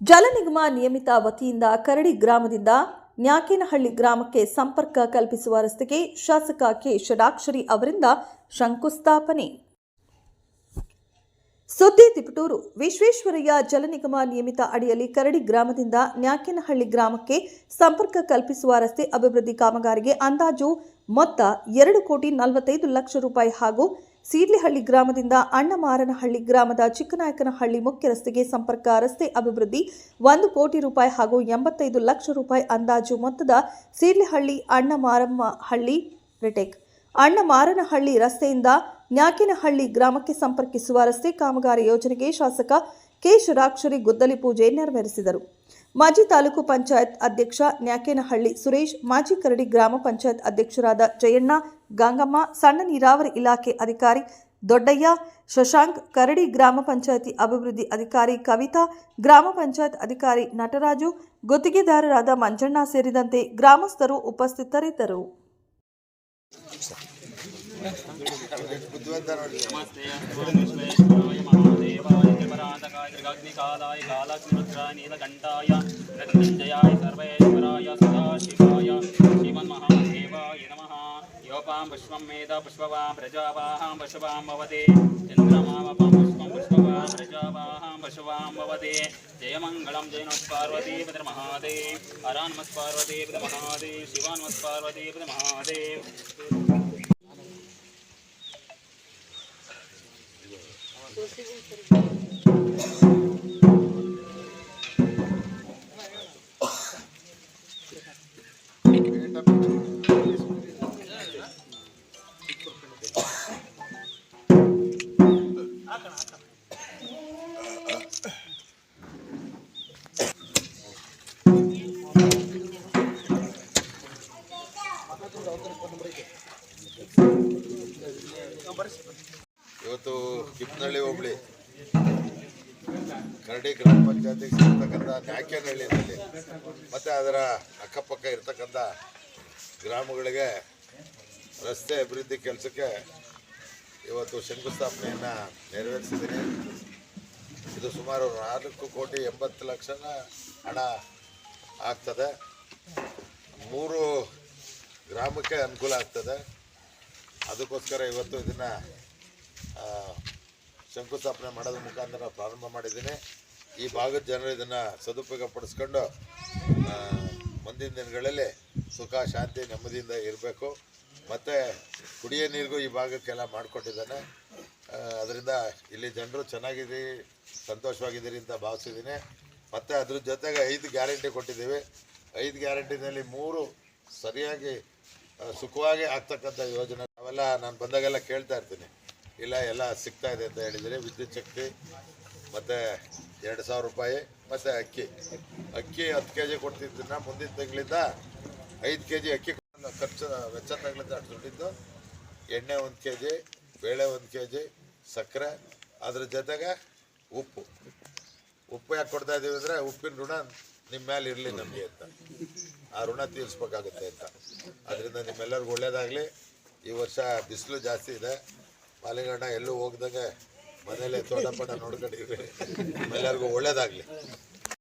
ಜಲ ನಿಗಮ ನಿಯಮಿತ ವತಿಯಿಂದ ಕರಡಿ ಗ್ರಾಮದಿಂದ ನ್ಯಾಕೇನಹಳ್ಳಿ ಗ್ರಾಮಕ್ಕೆ ಸಂಪರ್ಕ ಕಲ್ಪಿಸುವ ರಸ್ತೆಗೆ ಶಾಸಕ ಕೆ ಷಡಾಕ್ಷರಿ ಅವರಿಂದ ಶಂಕುಸ್ಥಾಪನೆ. ಸುದ್ದಿ ತಿಪಟೂರು. ವಿಶ್ವೇಶ್ವರಯ್ಯ ಜಲ ನಿಗಮ ನಿಯಮಿತ ಅಡಿಯಲ್ಲಿ ಕರಡಿ ಗ್ರಾಮದಿಂದ ನ್ಯಾಕೇನಹಳ್ಳಿ ಗ್ರಾಮಕ್ಕೆ ಸಂಪರ್ಕ ಕಲ್ಪಿಸುವ ರಸ್ತೆ ಅಭಿವೃದ್ಧಿ ಕಾಮಗಾರಿಗೆ ಅಂದಾಜು ಮೊತ್ತ ಎರಡು ಕೋಟಿ ನಲವತ್ತೈದು ಲಕ್ಷ ರೂಪಾಯಿ ಹಾಗೂ ಸೀಡ್ಲಿಹಳ್ಳಿ ಗ್ರಾಮದಿಂದ ಅಣ್ಣಮಾರನಹಳ್ಳಿ ಗ್ರಾಮದ ಚಿಕ್ಕನಾಯಕನಹಳ್ಳಿ ಮುಖ್ಯ ರಸ್ತೆಗೆ ಸಂಪರ್ಕ, ರಸ್ತೆ ಅಭಿವೃದ್ಧಿ ಒಂದು ಕೋಟಿ ರೂಪಾಯಿ ಹಾಗೂ ಎಂಬತ್ತೈದು ಲಕ್ಷ ರೂಪಾಯಿ ಅಂದಾಜು ಮೊತ್ತದ ಸೀಡ್ಲಿಹಳ್ಳಿ ಅಣ್ಣಮಾರಮ್ಮ ಹಳ್ಳಿ ರಿಟೆಕ್. ಅಣ್ಣಮಾರನಹಳ್ಳಿ ರಸ್ತೆಯಿಂದ ನ್ಯಾಕಿನಹಳ್ಳಿ ಗ್ರಾಮಕ್ಕೆ ಸಂಪರ್ಕಿಸುವ ರಸ್ತೆ ಕಾಮಗಾರಿ ಯೋಜನೆಗೆ ಶಾಸಕ ಕೆ ಶರಾಕ್ಷರಿ ಗುದ್ದಲಿ ಪೂಜೆ ನೆರವೇರಿಸಿದರು. ಮಾಜಿ ತಾಲೂಕು ಪಂಚಾಯತ್ ಅಧ್ಯಕ್ಷ ನ್ಯಾಕೇನಹಳ್ಳಿ ಸುರೇಶ್, ಮಾಜಿ ಕರಡಿ ಗ್ರಾಮ ಪಂಚಾಯತ್ ಅಧ್ಯಕ್ಷರಾದ ಜಯಣ್ಣ ಗಂಗಮ್ಮ, ಸಣ್ಣ ನೀರಾವರಿ ಇಲಾಖೆ ಅಧಿಕಾರಿ ದೊಡ್ಡಯ್ಯ, ಶಶಾಂಕ್, ಕರಡಿ ಗ್ರಾಮ ಪಂಚಾಯತಿ ಅಭಿವೃದ್ಧಿ ಅಧಿಕಾರಿ ಕವಿತಾ, ಗ್ರಾಮ ಪಂಚಾಯತ್ ಅಧಿಕಾರಿ ನಟರಾಜು, ಗುತ್ತಿಗೆದಾರರಾದ ಮಂಜಣ್ಣ ಸೇರಿದಂತೆ ಗ್ರಾಮಸ್ಥರು ಉಪಸ್ಥಿತರಿದ್ದರು. ಸರ್ವೇಶ್ವರಾಯ पुष्पं मेध पुष्पवां, प्रजावाहां पशुवां भवते। चन्द्रमावपां पुष्पं पुष्पवां, प्रजावाहां पशुवां भवते। जयमङ्गलं जय नमः पार्वती महादेव हरा ಇವತ್ತು ಕಿಪ್ನಳ್ಳಿ ಹೋಬಳಿ. ಕರಡಿ ಗ್ರಾಮ ಪಂಚಾಯತಿಗೆ ಸೇರ್ತಕ್ಕಂಥ ನ್ಯಾಕೇನಹಳ್ಳಿಯಲ್ಲಿ ಮತ್ತು ಅದರ ಅಕ್ಕಪಕ್ಕ ಇರ್ತಕ್ಕಂಥ ಗ್ರಾಮಗಳಿಗೆ ರಸ್ತೆ ಅಭಿವೃದ್ಧಿ ಕೆಲಸಕ್ಕೆ ಇವತ್ತು ಶಂಕುಸ್ಥಾಪನೆಯನ್ನು ನೆರವೇರಿಸಿದ್ದೀನಿ. ಇದು ಸುಮಾರು ನಾಲ್ಕು ಕೋಟಿ ಎಂಬತ್ತು ಲಕ್ಷನ ಹಣ ಆಗ್ತದೆ. ಮೂರು ಗ್ರಾಮಕ್ಕೆ ಅನುಕೂಲ ಆಗ್ತದೆ. ಅದಕ್ಕೋಸ್ಕರ ಇವತ್ತು ಇದನ್ನು ಶಂಕುಸ್ಥಾಪನೆ ಮಾಡೋದ್ರ ಮುಖಾಂತರ ಪ್ರಾರಂಭ ಮಾಡಿದ್ದೀನಿ. ಈ ಭಾಗದ ಜನರು ಇದನ್ನು ಸದುಪಯೋಗ ಪಡಿಸ್ಕೊಂಡು ಮುಂದಿನ ದಿನಗಳಲ್ಲಿ ಸುಖ, ಶಾಂತಿ, ನೆಮ್ಮದಿಯಿಂದ ಇರಬೇಕು. ಮತ್ತು ಕುಡಿಯೋ ನೀರಿಗೂ ಈ ಭಾಗಕ್ಕೆಲ್ಲ ಮಾಡಿಕೊಟ್ಟಿದ್ದಾನೆ. ಅದರಿಂದ ಇಲ್ಲಿ ಜನರು ಚೆನ್ನಾಗಿದ್ದೀರಿ, ಸಂತೋಷವಾಗಿದ್ದೀರಿ ಅಂತ ಭಾವಿಸಿದ್ದೀನಿ ಮತ್ತು ಅದ್ರ ಜೊತೆಗೆ ಐದು ಗ್ಯಾರಂಟಿ ಕೊಟ್ಟಿದ್ದೀವಿ. ಐದು ಗ್ಯಾರಂಟಿನಲ್ಲಿ ಮೂರು ಸರಿಯಾಗಿ ಸುಖವಾಗಿ ಆಗ್ತಕ್ಕಂಥ ಯೋಜನೆ. ಅವೆಲ್ಲ ನಾನು ಬಂದಾಗೆಲ್ಲ ಕೇಳ್ತಾ ಇರ್ತೀನಿ. ಇಲ್ಲ, ಎಲ್ಲ ಸಿಗ್ತಾ ಇದೆ ಅಂತ ಹೇಳಿದರೆ ವಿದ್ಯುತ್ ಶಕ್ತಿ, ಮತ್ತು ಎರಡು ಸಾವಿರ ರೂಪಾಯಿ, ಮತ್ತು ಅಕ್ಕಿ. ಅಕ್ಕಿ ಹತ್ತು ಕೆ ಜಿ ಕೊಡ್ತಿದ್ದನ್ನ ಮುಂದಿನ ತಿಂಗಳಿಂದ ಐದು ಕೆ ಜಿ ಅಕ್ಕಿ ಖರ್ಚು ವೆಚ್ಚ ತಗೊಳ್ಳುತ್ತೆ ಅಷ್ಟು ದುಡ್ಡಿದ್ದು. ಎಣ್ಣೆ ಒಂದು ಕೆ ಜಿ ಬೇಳೆ ಒಂದು ಕೆ ಜಿ ಸಕ್ಕರೆ, ಅದ್ರ ಜೊತೆಗೆ ಉಪ್ಪು. ಉಪ್ಪು ಯಾಕೆ ಕೊಡ್ತಾ ಇದ್ದೀವಿ ಅಂದರೆ ಉಪ್ಪಿನ ಋಣ ನಿಮ್ಮ ಮೇಲೆ ಇರಲಿ ನಮಗೆ ಅಂತ. ಆ ಋಣ ತೀರಿಸ್ಬೇಕಾಗುತ್ತೆ ಅಂತ. ಅದರಿಂದ ನಿಮ್ಮೆಲ್ಲರಿಗೂ ಒಳ್ಳೇದಾಗಲಿ. ಈ ವರ್ಷ ಬಿಸಿಲು ಜಾಸ್ತಿ ಇದೆ. ಮಾಲಿಂಗಣ್ಣ ಎಲ್ಲೂ ಹೋಗ್ದಂಗೆ ಮನೇಲೆ ತೋಟ ಪಟ ನೋಡ್ಕೊಂಡಿದ್ವಿ ನಿಮ್ಮೆಲ್ಲರಿಗೂ ಒಳ್ಳೇದಾಗಲಿ.